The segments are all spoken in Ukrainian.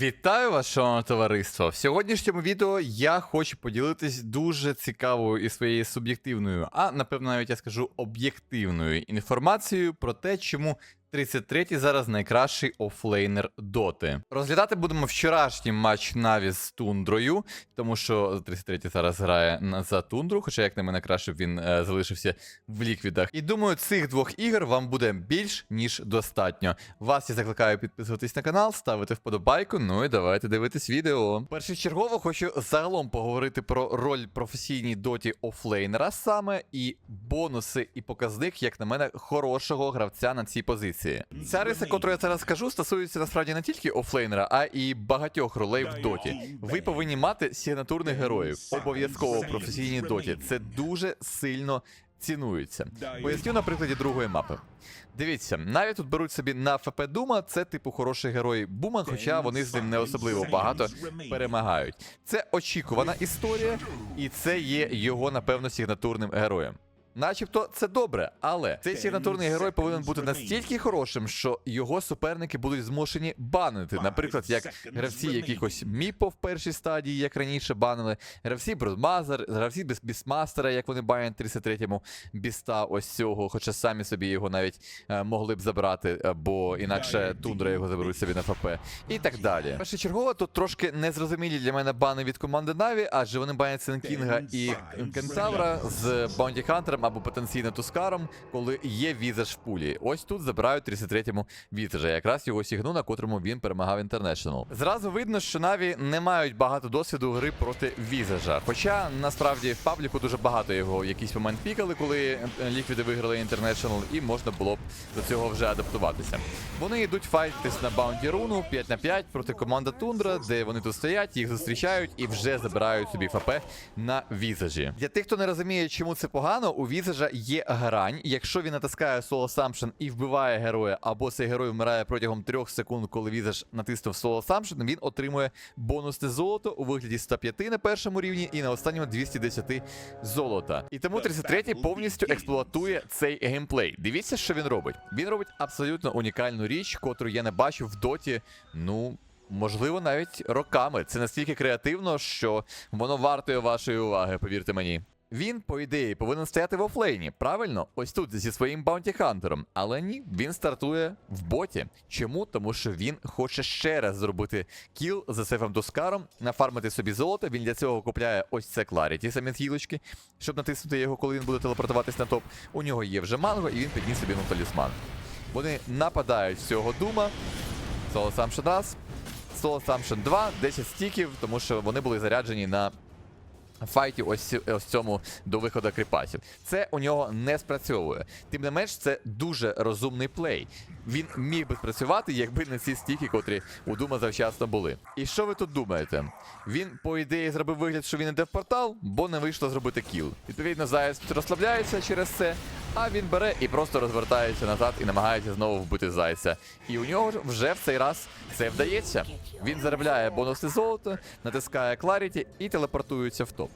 Вітаю вас, шановне товариство! В сьогоднішньому відео я хочу поділитись дуже цікавою і своєю суб'єктивною, а напевно навіть я скажу об'єктивною інформацією про те, чому 33-й зараз найкращий офлейнер доти. Розглядати будемо вчорашній матч Наві з Тундрою, тому що 33-й зараз грає за Тундру, хоча, як на мене, краще б він е, залишився в ліквідах. І думаю, цих двох ігор вам буде більш ніж достатньо. Вас я закликаю підписуватись на канал, ставити вподобайку. Ну і давайте дивитись відео. Першочергово хочу загалом поговорити про роль професійній доті офлейнера саме і бонуси і показник, як на мене, хорошого гравця на цій позиції. Ця риса, яку я зараз скажу, стосується насправді не тільки офлейнера, а і багатьох ролей в доті. Ви повинні мати сигнатурних героїв. Обов'язково в професійній доті. Це дуже сильно цінується. Поясню на прикладі другої мапи. Дивіться, навіть тут беруть собі на ФП Дума, це типу хороший герой Бума, хоча вони з ним не особливо багато перемагають. Це очікувана історія, і це є його, напевно, сигнатурним героєм. Начебто це добре, але цей сигнатурний герой повинен бути настільки хорошим, що його суперники будуть змушені банити. Наприклад, як гравці якихось міпо в першій стадії, як раніше банили, гравці Бродмазер, гравці без бісмастера, як вони банять 33-му біста ось цього, хоча самі собі його навіть е, могли б забрати, е, бо інакше тундра його заберуть собі на ФП. І так далі. Першочергово тут трошки незрозумілі для мене бани від команди Наві, адже вони банять Сенкінга і Кентавра з Баунті Хантером або потенційно Тускаром, коли є візаж в пулі. Ось тут забирають 33-му візажа, якраз його сігну, на котрому він перемагав Інтернешнл. Зразу видно, що Наві не мають багато досвіду гри проти візажа. Хоча насправді в пабліку дуже багато його в якийсь момент пікали, коли е, ліквіди виграли Інтернешнл, і можна було б до цього вже адаптуватися. Вони йдуть файтись на Баунті Руну 5 на 5 проти команди Тундра, де вони тут стоять, їх зустрічають і вже забирають собі ФП на візажі. Для тих, хто не розуміє, чому це погано, у візажа є грань. Якщо він натискає Solo Assumption і вбиває героя, або цей герой вмирає протягом 3 секунд, коли візаж натиснув Solo Assumption, він отримує бонусне золото у вигляді 105 на першому рівні і на останньому 210 золота. І тому 33-й повністю експлуатує цей геймплей. Дивіться, що він робить. Він робить абсолютно унікальну річ, котру я не бачив в доті. Ну. Можливо, навіть роками. Це настільки креативно, що воно вартує вашої уваги, повірте мені. Він, по ідеї, повинен стояти в офлейні, правильно? Ось тут зі своїм Баунті Хантером. Але ні, він стартує в боті. Чому? Тому що він хоче ще раз зробити кіл за сейфом Доскаром, нафармити собі золото. Він для цього купляє ось це Кларіті, самі з гілочки, щоб натиснути його, коли він буде телепортуватись на топ. У нього є вже манго, і він підніс собі ну, талісман. Вони нападають з цього дума. Соло Самшн раз. Соло Самшн 2, 10 стіків, тому що вони були заряджені на файті ось, ось цьому до виходу кріпасів. Це у нього не спрацьовує. Тим не менш, це дуже розумний плей. Він міг би спрацювати, якби не ці стіки, котрі у Дума завчасно були. І що ви тут думаєте? Він, по ідеї, зробив вигляд, що він іде в портал, бо не вийшло зробити кіл. Відповідно, Заяць розслабляється через це, а він бере і просто розвертається назад і намагається знову вбити зайця. І у нього вже в цей раз це вдається. Він заробляє бонусне золото, натискає Clarity і телепортується в топ.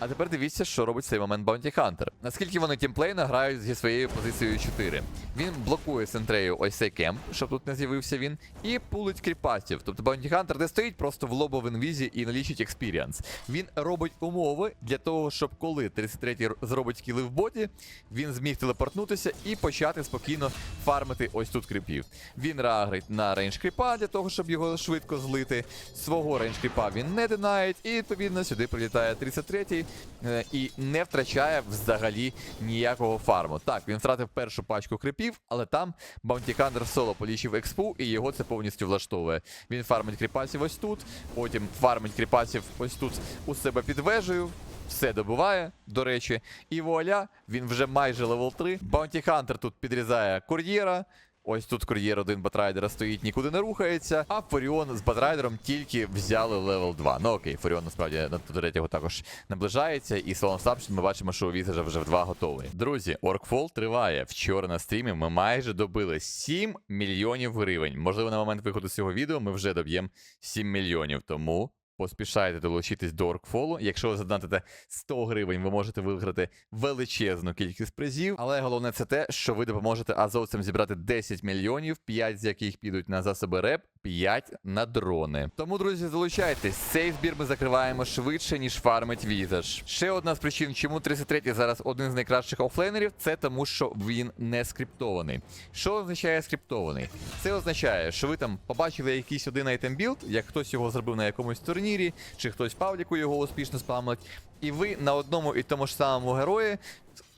А тепер дивіться, що робить цей момент Bounty Hunter. Наскільки вони тімплейно грають зі своєю позицією 4. Він блокує Сентрею ось цей кемп, щоб тут не з'явився він, і пулить кріпасів. Тобто Bounty Hunter не стоїть просто в лобо в інвізі і налічить експіріанс. Він робить умови для того, щоб коли 33-й зробить кіли в боті, він зміг телепортнутися і почати спокійно фармити ось тут кріпів. Він реагрить на рейндж кріпа для того, щоб його швидко злити. Свого рейндж кріпа він не динають, і відповідно сюди прилітає 33-й е, і не втрачає взагалі ніякого фарму. Так, він втратив першу пачку кріпів, але там Hunter соло полічив експу, і його це повністю влаштовує. Він фармить кріпасів ось тут, потім фармить кріпасів ось тут у себе під вежею. Все добуває, до речі, і вуаля, він вже майже левел 3. Bounty Hunter тут підрізає кур'єра. Ось тут кур'єр один Батрайдера стоїть, нікуди не рухається. А Форіон з Батрайдером тільки взяли левел 2. Ну окей, Форіон насправді до третього також наближається. І Солон Сапшн ми бачимо, що у Візажа вже в 2 готовий. Друзі, Оркфол триває. Вчора на стрімі ми майже добили 7 мільйонів гривень. Можливо, на момент виходу цього відео ми вже доб'ємо 7 мільйонів. Тому Поспішайте долучитись до Оркфолу. Якщо ви задонатите 100 гривень, ви можете виграти величезну кількість призів. Але головне це те, що ви допоможете азовцям зібрати 10 мільйонів, 5 з яких підуть на засоби РЕП, 5 на дрони. Тому, друзі, залучайтесь. Цей збір ми закриваємо швидше, ніж фармить візаж. Ще одна з причин, чому 33 зараз один з найкращих офлейнерів, це тому, що він не скриптований. Що означає скриптований? Це означає, що ви там побачили якийсь один айтем білд, як хтось його зробив на якомусь турнірі, чи хтось в пабліку його успішно спамлить, і ви на одному і тому ж самому герої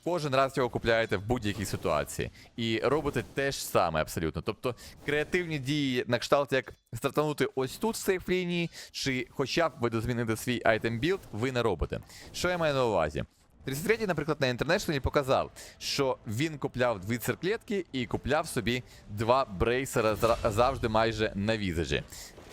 Кожен раз його купляєте в будь-якій ситуації. І робите те ж саме абсолютно. Тобто креативні дії на кшталт, як стартанути ось тут в сейф лінії, чи хоча б ви змінити свій айтем білд, ви не робите. Що я маю на увазі? 33-й, наприклад, на інтернешнлі показав, що він купляв дві цирклетки і купляв собі два брейсера завжди майже на візажі.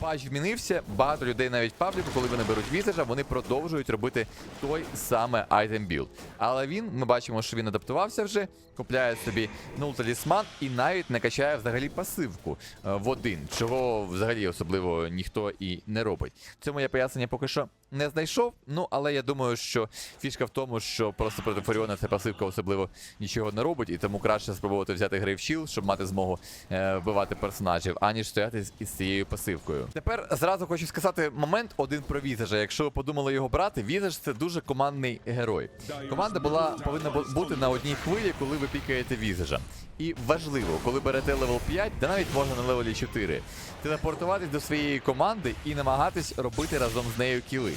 Патч змінився, багато людей навіть пабліку, коли вони беруть візажа, вони продовжують робити той саме айтем білд. Але він, ми бачимо, що він адаптувався вже, купляє собі нул талісман і навіть накачає взагалі пасивку е, в один, чого взагалі особливо ніхто і не робить. Цьому є пояснення поки що не знайшов. Ну але я думаю, що фішка в тому, що просто проти Форіона ця пасивка особливо нічого не робить, і тому краще спробувати взяти гри в щіл, щоб мати змогу е, вбивати персонажів, аніж стояти із цією пасивкою. Тепер зразу хочу сказати момент один про візажа. Якщо ви подумали його брати, візаж це дуже командний герой. Команда була повинна бути на одній хвилі, коли ви пікаєте візажа. І важливо, коли берете левел 5, да навіть можна на левелі 4, телепортуватись до своєї команди і намагатись робити разом з нею кіли.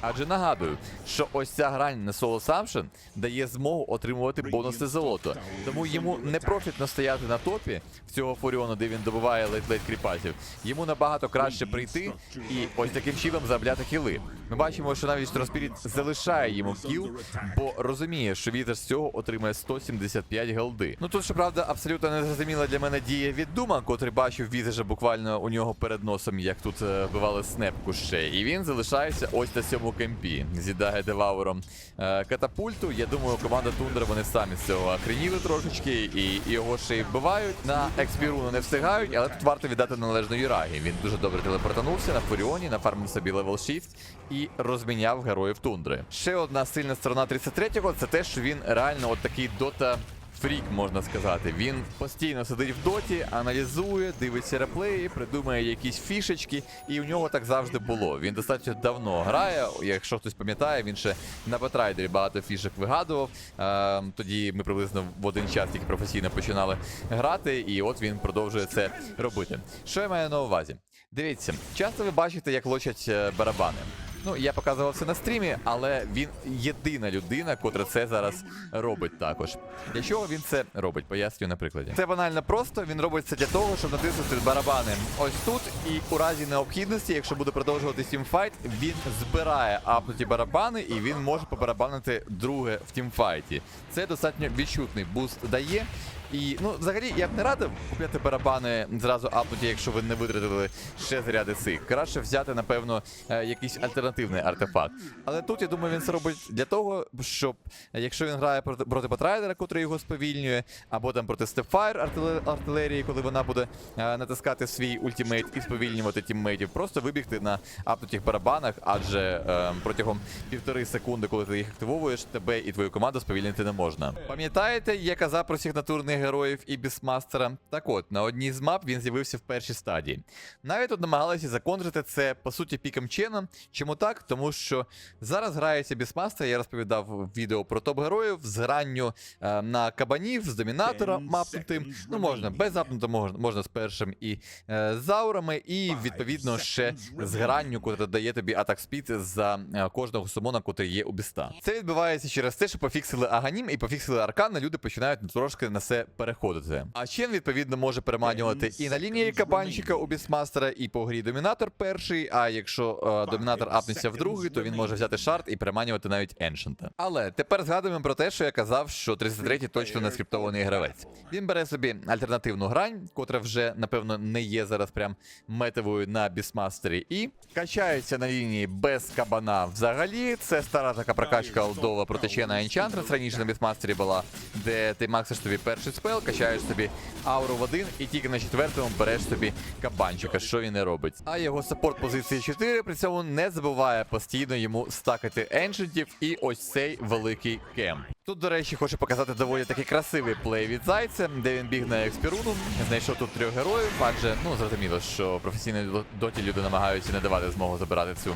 Адже нагадую, що ось ця грань на Solo Assumption дає змогу отримувати бонусне золото. Тому йому не профітно стояти на топі в цього Фуріону, де він добиває ледь-ледь кріпасів. Йому набагато краще прийти і ось таким чином заробляти кіли. Ми бачимо, що навіть Транспіріт залишає йому кіл, бо розуміє, що вітер з цього отримає 175 голди. Ну тут, щоправда, абсолютно незрозуміла для мене дія від Дума, котрий бачив візажа буквально у нього перед носом, як тут е, вбивали снепку ще. І він залишається ось на цьому кемпі. Зідає девауром е, катапульту. Я думаю, команда Тундра вони самі з цього охреніли трошечки, і його ще й вбивають. На експіруну не встигають, але тут варто віддати належну Юрагі. Він дуже добре телепортанувся на Фуріоні, нафармив собі левел 6 і розміняв героїв тундри. Ще одна сильна сторона 33-го це те, що він реально от такий дота. Фрік, можна сказати. Він постійно сидить в доті, аналізує, дивиться реплеї, придумує якісь фішечки, і у нього так завжди було. Він достатньо давно грає. Якщо хтось пам'ятає, він ще на Бетрайдері багато фішок вигадував. Е, тоді ми приблизно в один час тільки професійно починали грати, і от він продовжує це робити. Що я маю на увазі? Дивіться, часто ви бачите, як лочать е, барабани. Ну, я показував це на стрімі, але він єдина людина, котра це зараз робить також. Для чого він це робить? Пояснюю на прикладі. Це банально просто. Він робить це для того, щоб натиснути барабани ось тут. І у разі необхідності, якщо буде продовжувати тімфайт, він збирає апнуті барабани і він може побарабанити друге в тімфайті. Це достатньо відчутний буст дає. І ну, взагалі, я б не радив купляти барабани зразу апнуті, якщо ви не витратили ще заряди цих. Краще взяти, напевно, е, якийсь альтернативний артефакт. Але тут я думаю, він це робить для того, щоб е, якщо він грає проти, проти Батрайдера, котрий його сповільнює, або там проти Степфайр артилерії, коли вона буде е, натискати свій ультимейт і сповільнювати тіммейтів, просто вибігти на апнутих барабанах, адже е, протягом півтори секунди, коли ти їх активовуєш, тебе і твою команду сповільнити не можна. Пам'ятаєте, я казав про сигнатурних героїв і бісмастера? Так от, на одній з мап він з'явився в першій стадії. Навіть тут намагалися законтрити це по суті піком ченом. Чому так? Тому що зараз грається бісмастер, я розповідав відео про топ-героїв з гранню е, на кабанів, з домінатора мапнутим. Ну можна без апнута, можна, можна з першим і е, з аурами, і відповідно ще з гранню, котра дає тобі атак спід за е, кожного сумона, котрий є у біста. Це відбувається через те, що пофіксили Аганім і пофіксили Аркана, люди починають трошки на це переходити. А Чен, відповідно, може переманювати і на лінії кабанчика у бісмастера, і по грі домінатор перший. А якщо е, домінатор апнеться в другий, то він може взяти шарт і переманювати навіть еншента. Але тепер згадуємо про те, що я казав, що 33-й точно не скриптований гравець. Він бере собі альтернативну грань, котра вже напевно не є зараз прям метовою на бісмастері, і качається на лінії без кабана взагалі. Це стара така прокачка олдова проти Чена Енчантрес раніше на бісмастері була, де ти максиш собі перший спел, качаєш собі ауру в один, і тільки на четвертому береш собі кабанчика, що він не робить. А його саппорт позиції 4 при цьому не забуває постійно йому стакати еншентів і ось цей великий кемп. Тут, до речі, хочу показати доволі такий красивий плей від зайця, де він біг на експіруну, знайшов тут трьох героїв, адже ну зрозуміло, що професійні доті люди намагаються не давати змогу забирати цю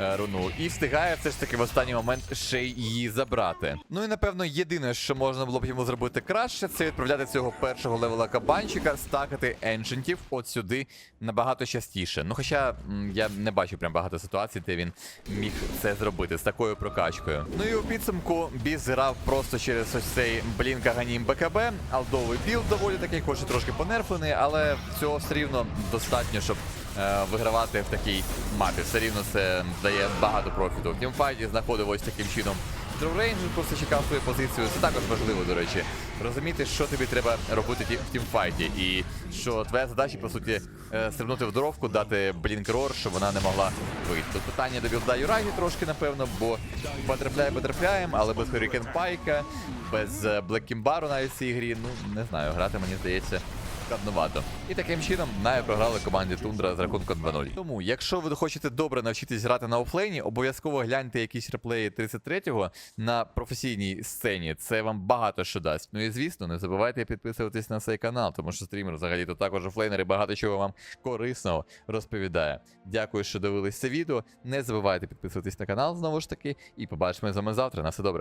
е, руну. І встигає все ж таки в останній момент ще й її забрати. Ну і напевно єдине, що можна було б йому зробити краще, це відправляти цього першого левела кабанчика, стакати еншентів от сюди набагато частіше. Ну хоча я не бачу прям багато ситуацій, де він міг це зробити з такою прокачкою. Ну і у підсумку Біз грав просто через ось цей блінка ганім БКБ. Алдовий білд доволі такий, хоч і трошки понерфлений, але цього все рівно достатньо, щоб е, вигравати в такій мапі. Все рівно це дає багато профіту. В тімфайті знаходив ось таким чином Дроу Рейнджер просто чекав свою позицію. Це також важливо, до речі. Розуміти, що тобі треба робити в тімфайті. І що твоя задача, по суті, е, стрибнути в дровку, дати блінкрор, щоб вона не могла вийти. Тут питання до білда Юрагі трошки, напевно, бо потрапляє потрапляємо, але без Hurricane Пайка, без е, Black Кімбару навіть в цій грі. Ну, не знаю, грати, мені здається, складновато. І таким чином Наві програли команді Тундра з рахунком 2-0. Тому, якщо ви хочете добре навчитись грати на офлейні, обов'язково гляньте якісь реплеї 33-го на професійній сцені. Це вам багато що дасть. Ну і звісно, не забувайте підписуватись на цей канал, тому що стрімер взагалі тут також офлейнери багато чого вам корисного розповідає. Дякую, що дивились це відео. Не забувайте підписуватись на канал знову ж таки, і побачимо з вами завтра. На все добре.